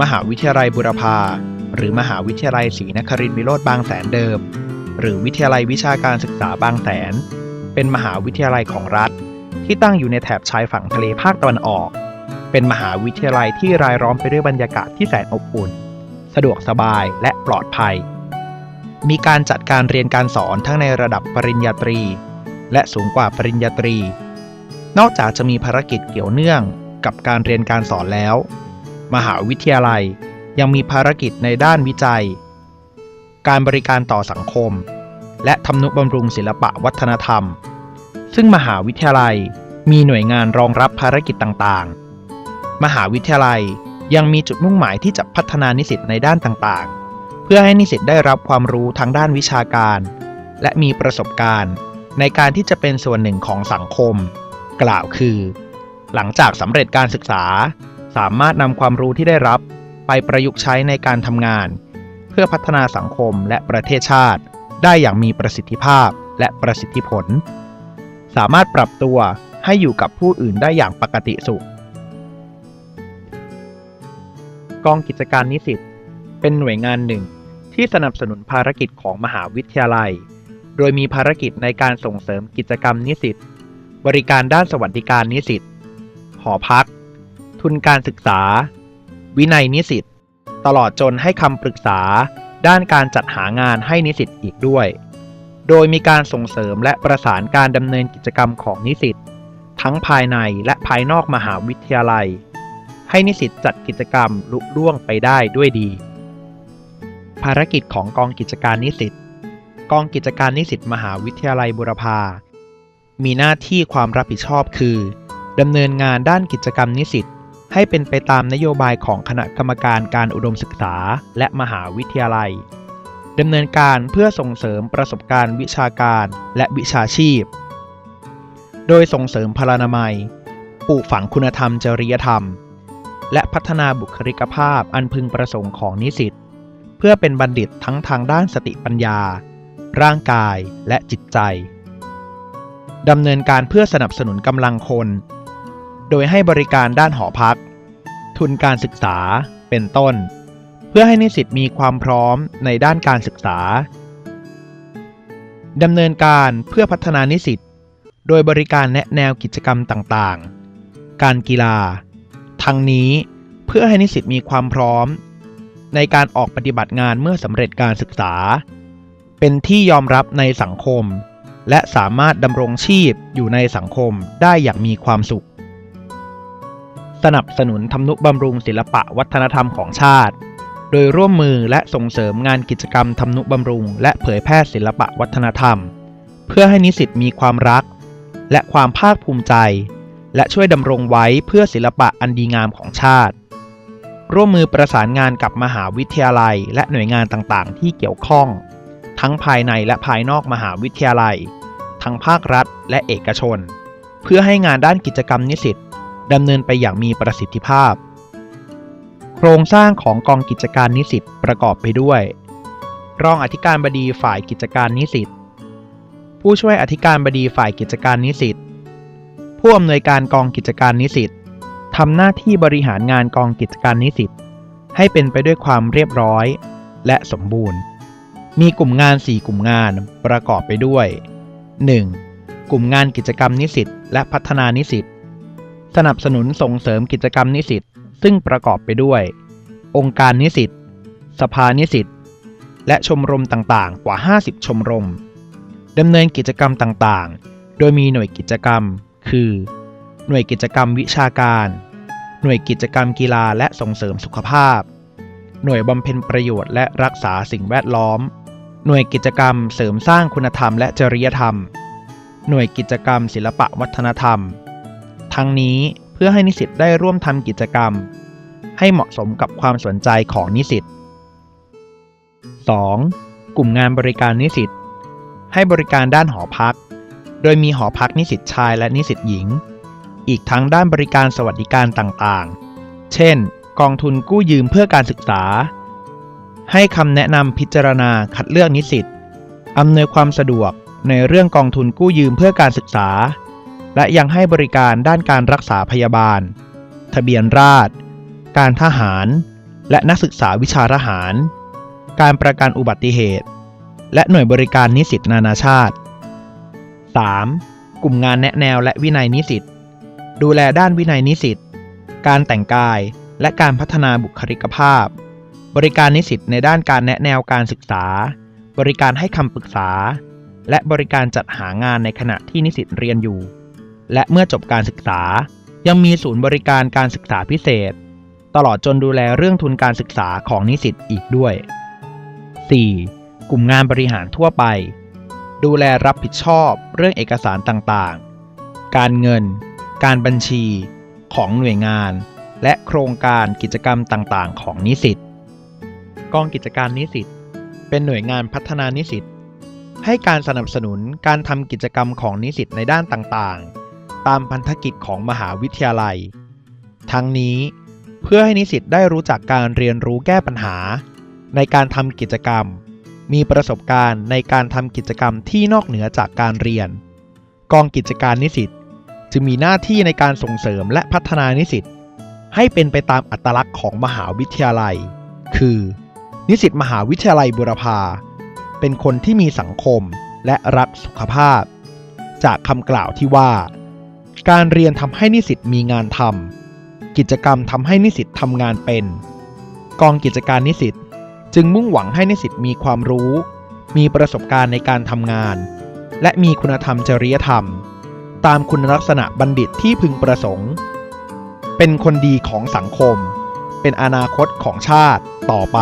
มหาวิทยาลัยบุรพา หรือมหาวิทยาลัยศรีนครินทรวิโรธบางแสนเดิม หรือวิทยาลัยวิชาการศึกษาบางแสน เป็นมหาวิทยาลัยของรัฐ ที่ตั้งอยู่ในแถบชายฝั่งทะเลภาคตะวันออก เป็นมหาวิทยาลัยที่รายล้อมไปด้วยบรรยากาศที่แสนอบอุ่น สะดวกสบายและปลอดภัย มีการจัดการเรียนการสอนทั้งในระดับปริญญาตรี และสูงกว่าปริญญาตรี นอกจากจะมีภารกิจเกี่ยวเนื่องกับการเรียนการสอนแล้ว มหาวิทยาลัย ยังมีภารกิจในด้านวิจัย การบริการต่อสังคม และทำนุบำรุงศิลปะวัฒนธรรม ซึ่งมหาวิทยาลัยมีหน่วยงานรองรับภารกิจต่างๆ มหาวิทยาลัยยังมีจุดมุ่งหมายที่จะพัฒนานิสิตในด้านต่างๆ เพื่อให้นิสิตได้รับความรู้ทางด้านวิชาการ และมีประสบการณ์ ในการที่จะเป็นส่วนหนึ่งของสังคม กล่าวคือ หลังจากสำเร็จการศึกษา สามารถนำความรู้ที่ได้รับไปประยุกต์ใช้ในการทำงาน เพื่อพัฒนาสังคมและประเทศชาติ ได้อย่างมีประสิทธิภาพและประสิทธิผล สามารถปรับตัวให้อยู่กับผู้อื่นได้อย่างปกติสุข กองกิจการนิสิตเป็นหน่วยงานหนึ่งที่สนับสนุนภารกิจของมหาวิทยาลัย โดยมีภารกิจในการส่งเสริมกิจกรรมนิสิต บริการด้านสวัสดิการนิสิต หอพัก ทุนการศึกษา วินัยนิสิต ตลอดจนให้คำปรึกษา ด้านการจัดหางานให้นิสิตอีกด้วย โดยมีการส่งเสริมและประสานการดำเนินกิจกรรมของนิสิต ทั้งภายในและภายนอกมหาวิทยาลัย ให้นิสิตจัดกิจกรรมลุล่วงไปได้ด้วยดี ภารกิจของกองกิจการนิสิตกองกิจการนิสิตมหาวิทยาลัยบุรพามีหน้าที่ความรับผิดชอบคือดำเนินงานด้านกิจกรรมนิสิต ให้เป็นไปตามนโยบายของคณะกรรมการการอุดมศึกษา และมหาวิทยาลัยดำเนินการเพื่อส่งเสริมประสบการณ์วิชาการและวิชาชีพ โดยส่งเสริมพลานามัย ปลูกฝังคุณธรรมจริยธรรม และพัฒนาบุคลิกภาพอันพึงประสงค์ของนิสิต เพื่อเป็นบัณฑิตทั้งทางด้านสติปัญญา ร่างกายและจิตใจดำเนินการเพื่อสนับสนุนกำลังคน โดยให้บริการด้านหอพัก ทุนการศึกษาเป็นต้น เพื่อให้นิสิตมีความพร้อมในด้านการศึกษาดำเนินการเพื่อพัฒนานิสิตโดยบริการแนะแนวกิจกรรมต่างๆ การกีฬา ทั้งนี้เพื่อให้นิสิตมีความพร้อม ในการออกปฏิบัติงานเมื่อสำเร็จการศึกษา เป็นที่ยอมรับในสังคม และสามารถดำรงชีพอยู่ในสังคมได้อย่างมีความสุข สนับสนุนทำนุบำรุงศิลปะวัฒนธรรมของชาติ โดยร่วมมือและส่งเสริมงานกิจกรรมทำนุบำรุง และเผยแพร่ศิลปะวัฒนธรรม เพื่อให้นิสิตมีความรัก และความภาคภูมิใจ และช่วยดำรงไว้เพื่อศิลปะอันดีงามของชาติ ร่วมมือประสานงานกับมหาวิทยาลัย และหน่วยงานต่างๆ ที่เกี่ยวข้อง ทั้งภายในและภายนอกมหาวิทยาลัย ทั้งภาครัฐและเอกชน เพื่อให้งานด้านกิจกรรมนิสิต ดำเนินไปอย่างมีประสิทธิภาพ โครงสร้างของกองกิจการนิสิตประกอบไปด้วย รองอธิการบดีฝ่ายกิจการนิสิตผู้ช่วยอธิการบดีฝ่ายกิจการนิสิตผู้อำนวยการกองกิจการนิสิตทำหน้าที่บริหารงานกองกิจการนิสิตให้เป็นไปด้วยความเรียบร้อยและสมบูรณ์ มีกลุ่มงาน 4 กลุ่มงานประกอบไปด้วย 1. กลุ่มงานกิจกรรมนิสิตและพัฒนานิสิต สนับสนุนส่งเสริมกิจกรรมนิสิตซึ่งประกอบไปด้วย องค์การนิสิตสภานิสิตและชมรมต่างๆ กว่า 50 ชมรมดำเนินกิจกรรมต่างๆ โดยมีหน่วยกิจกรรม คือ หน่วยกิจกรรมวิชาการ หน่วยกิจกรรมกีฬาและส่งเสริมสุขภาพ หน่วยบำเพ็ญประโยชน์และรักษาสิ่งแวดล้อม หน่วยกิจกรรมเสริมสร้างคุณธรรมและจริยธรรม หน่วยกิจกรรมศิลปะวัฒนธรรม ทั้งนี้เพื่อให้นิสิตได้ร่วมทำกิจกรรม ให้เหมาะสมกับความสนใจของนิสิต 2. กลุ่มงานบริการนิสิต ให้บริการด้านหอพัก โดยมีหอพักนิสิตชายและนิสิตหญิง อีกทั้งด้านบริการสวัสดิการต่างๆ เช่น กองทุนกู้ยืมเพื่อการศึกษา ให้คำแนะนำพิจารณาคัดเลือกนิสิตอำนวยความสะดวกในเรื่องกองทุนกู้ยืมเพื่อการศึกษา และยังให้บริการด้านการรักษาพยาบาล ทะเบียนราษฎรการทหาร และนักศึกษาวิชาทหาร การประกันอุบัติเหตุ และหน่วยบริการนิสิตนานาชาติ 3. กลุ่มงานแนะแนวและวินัยนิสิต ดูแลด้านวินัยนิสิต การแต่งกาย และการพัฒนาบุคลิกภาพ บริการนิสิตในด้านการแนะแนวการศึกษา บริการให้คำปรึกษา และบริการจัดหางานในขณะที่นิสิตเรียนอยู่ และเมื่อจบการศึกษา ยังมีศูนย์บริการการศึกษาพิเศษ ตลอดจนดูแลเรื่องทุนการศึกษาของนิสิตอีกด้วย 4. กลุ่มงานบริหารทั่วไป ดูแลรับผิดชอบเรื่องเอกสารต่างๆ การเงิน การบัญชี ของหน่วยงาน และโครงการกิจกรรมต่างๆ ของนิสิตกองกิจการนิสิตเป็นหน่วยงานพัฒนานิสิตให้การสนับสนุนการทำกิจกรรมของนิสิตในด้านต่างๆ ตามพันธกิจของมหาวิทยาลัย ทั้งนี้เพื่อให้นิสิตได้รู้จักการเรียนรู้แก้ปัญหา ในการทำกิจกรรม มีประสบการณ์ในการทำกิจกรรมที่นอกเหนือจากการเรียน กองกิจการนิสิตจึงมีหน้าที่ในการส่งเสริมและพัฒนานิสิตให้เป็นไปตามอัตลักษณ์ของมหาวิทยาลัย คือ นิสิตมหาวิทยาลัยบุรพาเป็นคนที่มีสังคมและรักสุขภาพ จากคำกล่าวที่ว่า การเรียนทำให้นิสิตมีงานทำกิจกรรมทำให้นิสิตทำงานเป็น กองกิจการนิสิตจึงมุ่งหวังให้นิสิตมีความรู้ มีประสบการณ์ในการทำงาน และมีคุณธรรมจริยธรรม ตามคุณลักษณะบัณฑิตที่พึงประสงค์ เป็นคนดีของสังคม เป็นอนาคตของชาติต่อไป